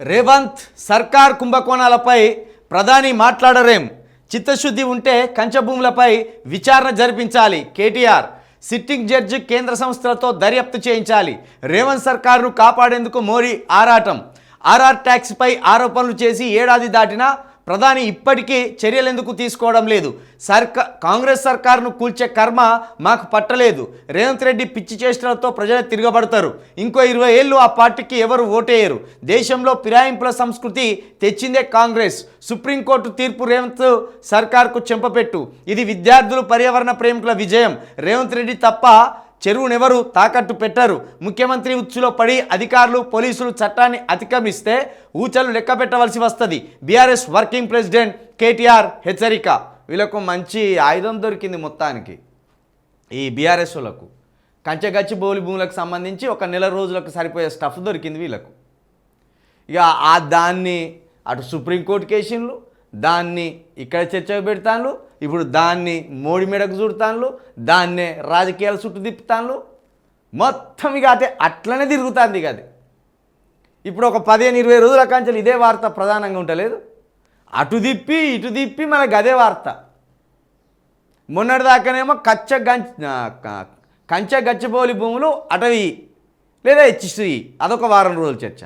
రేవంత్ సర్కార్ కుంభకోణాలపై ప్రధాని మాట్లాడరేం. చిత్తశుద్ధి ఉంటే కంచభూములపై విచారణ జరిపించాలి కేటీఆర్. సిట్టింగ్ జడ్జి కేంద్ర సంస్థలతో దర్యాప్తు చేయించాలి. రేవంత్ సర్కార్ను కాపాడేందుకు మోరీ ఆరాటం. ఆర్ఆర్ ట్యాక్స్పై ఆరోపణలు చేసి ఏడాది దాటినా ప్రధాని ఇప్పటికీ చర్యలెందుకు తీసుకోవడం లేదు? సర్కా కాంగ్రెస్ సర్కారును కూల్చే కర్మ మాకు పట్టలేదు. రేవంత్ రెడ్డి పిచ్చి చేష్టలతో ప్రజలు తిరగబడతారు. ఇంకో ఇరవై ఏళ్ళు ఆ పార్టీకి ఎవరు ఓటేయరు? దేశంలో ఫిరాయింపుల సంస్కృతి తెచ్చిందే కాంగ్రెస్. సుప్రీంకోర్టు తీర్పు రేవంత్ సర్కార్కు చెంపపెట్టు. ఇది విద్యార్థులు పర్యావరణ ప్రేమికుల విజయం. రేవంత్ రెడ్డి తప్ప చెరువునెవరు తాకట్టు పెట్టరు. ముఖ్యమంత్రి ఉచ్చులో పడి అధికారులు పోలీసులు చట్టాన్ని అతిక్రమిస్తే ఊచలు లెక్క పెట్టవలసి వస్తుంది. బీఆర్ఎస్ వర్కింగ్ ప్రెసిడెంట్ కేటీఆర్ హెచ్చరిక. వీళ్ళకు మంచి ఆయుధం దొరికింది మొత్తానికి. ఈ బీఆర్ఎస్ వాళ్ళకు. కంచెగచ్చి బోలి భూములకు సంబంధించి ఒక నెల రోజులకు సరిపోయే స్టఫ్ దొరికింది వీళ్ళకు. ఇక ఆ దాన్ని అటు సుప్రీంకోర్టు కేసులు దాన్ని ఇక్కడ చర్చ పెడతాను ఇప్పుడు దాన్ని మోడీ మెడకు చుడతాను దాన్నే రాజకీయాలు చుట్టూ తిప్పుతాను మొత్తం ఇక అదే అట్లనే తిరుగుతుంది ఇక అది. ఇప్పుడు ఒక పదిహేను ఇరవై రోజుల కాంచెలు ఇదే వార్త ప్రధానంగా ఉండలేదు. అటు తిప్పి ఇటు తిప్పి మనకు అదే వార్త. మొన్నటిదాకానేమో కచ్చ గంచ క- కంచె గచ్చిపోలి భూములు అటవీ లేదా హెచ్సి అదొక వారం రోజుల చర్చ.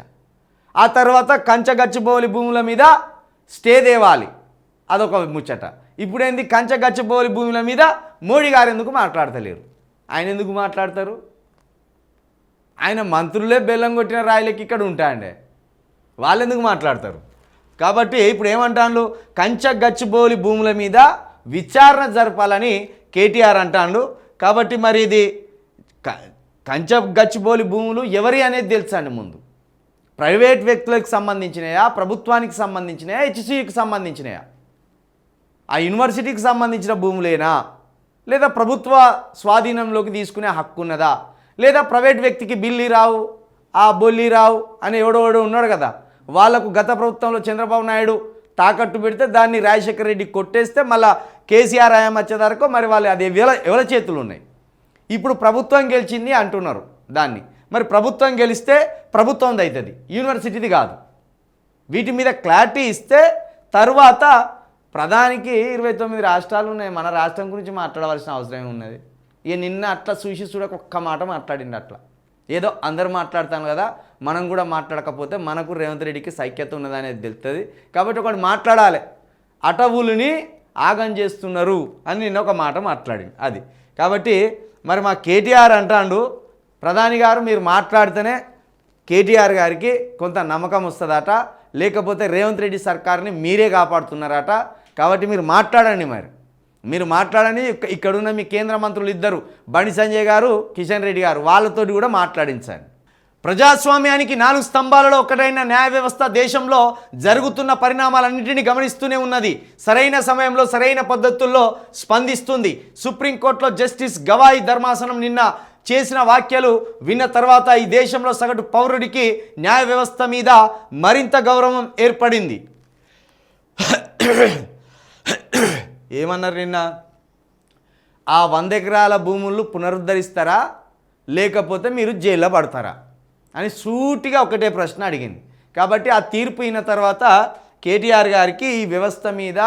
ఆ తర్వాత కంచె గచ్చిపోలి భూముల మీద స్టే తేవాలి అదొక ముచ్చట. ఇప్పుడేంది? కంచె గచ్చిపోలి భూముల మీద? మోడీ గారు ఎందుకు మాట్లాడతలేరు? ఆయన ఎందుకు మాట్లాడతారు? ఆయన మంత్రులే బెల్లం కొట్టిన రాయలకి ఇక్కడ ఉంటాయండి. వాళ్ళు ఎందుకు మాట్లాడతారు? కాబట్టి ఇప్పుడు ఏమంటాను కంచ గచ్చిబోలి భూముల మీద విచారణ జరపాలని కేటీఆర్ అంటాడు కాబట్టి మరి ఇది క- కంచ భూములు ఎవరి అనేది తెలుసండి ముందు. ప్రైవేట్ వ్యక్తులకు సంబంధించినయా? ప్రభుత్వానికి సంబంధించినయా? హెచ్సికి సంబంధించినయా? ఆ యూనివర్సిటీకి సంబంధించిన భూములేనా? లేదా ప్రభుత్వ స్వాధీనంలోకి తీసుకునే హక్కు ఉన్నదా లేదా ప్రైవేట్ వ్యక్తికి బిల్లి రావు ఆ బొల్లి రావు అని ఎవడో ఉన్నాడు కదా? వాళ్ళకు గత ప్రభుత్వంలో చంద్రబాబు నాయుడు తాకట్టు పెడితే దాన్ని రాజశేఖర రెడ్డి కొట్టేస్తే మళ్ళా కేసీఆర్ హయాం వచ్చేదాకా మరి వాళ్ళు అది ఎవరి ఎవరి చేతులు ఉన్నాయి? ఇప్పుడు ప్రభుత్వం గెలిచింది అంటున్నారు దాన్ని. మరి ప్రభుత్వం గెలిస్తే ప్రభుత్వంది అవుతుంది యూనివర్సిటీది కాదు. వీటి మీద క్లారిటీ ఇస్తే తరువాత ప్రధానికి ఇరవై తొమ్మిది రాష్ట్రాలు ఉన్నాయి. మన రాష్ట్రం గురించి మాట్లాడవలసిన అవసరం ఉన్నది ఇక నిన్న అట్లా చూసి చూడక ఒక్క మాట మాట్లాడింది అట్లా. ఏదో అందరూ మాట్లాడతాను కదా మనం కూడా మాట్లాడకపోతే మనకు రేవంత్ రెడ్డికి సైక్యత ఉన్నదనేది తెలుస్తుంది కాబట్టి ఒకటి మాట్లాడాలి. అటవులని ఆగం చేస్తున్నారు అని నిన్న ఒక మాట మాట్లాడింది అది. కాబట్టి మరి మా కేటీఆర్ అంటాడు ప్రధాని గారు మీరు మాట్లాడితేనే కేటీఆర్ గారికి కొంత నమ్మకం వస్తుందట. లేకపోతే రేవంత్ రెడ్డి సర్కార్ని మీరే కాపాడుతున్నారట. కాబట్టి మీరు మాట్లాడండి మరి. మీరు మాట్లాడని ఇక్కడున్న మీ కేంద్ర మంత్రులు ఇద్దరు. బండి సంజయ్ గారు కిషన్ రెడ్డి గారు వాళ్ళతోటి కూడా మాట్లాడించండి. ప్రజాస్వామ్యానికి నాలుగు స్తంభాలలో ఒకటైన న్యాయ వ్యవస్థ దేశంలో జరుగుతున్న పరిణామాలన్నింటినీ గమనిస్తూనే ఉన్నది. సరైన సమయంలో సరైన పద్ధతుల్లో స్పందిస్తుంది. సుప్రీంకోర్టులో జస్టిస్ గవాయి ధర్మాసనం నిన్న చేసిన వ్యాఖ్యలు విన్న తర్వాత ఈ దేశంలో సగటు పౌరుడికి న్యాయ వ్యవస్థ మీద మరింత గౌరవం ఏర్పడింది. ఏమన్నారు నిన్న? ఆ వంద ఎకరాల భూములు పునరుద్ధరిస్తారా? లేకపోతే మీరు జైల్లో పడతారా? అని సూటిగా ఒకటే ప్రశ్న అడిగింది. కాబట్టి ఆ తీర్పు అయిన తర్వాత కేటీఆర్ గారికి ఈ వ్యవస్థ మీద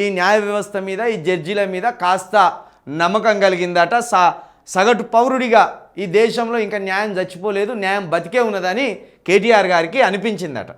ఈ న్యాయ వ్యవస్థ మీద ఈ జడ్జీల మీద కాస్త నమ్మకం కలిగిందట. సా సగటు పౌరుడిగా ఈ దేశంలో ఇంకా న్యాయం చచ్చిపోలేదు న్యాయం బతికే ఉన్నదని కేటీఆర్ గారికి అనిపించిందట.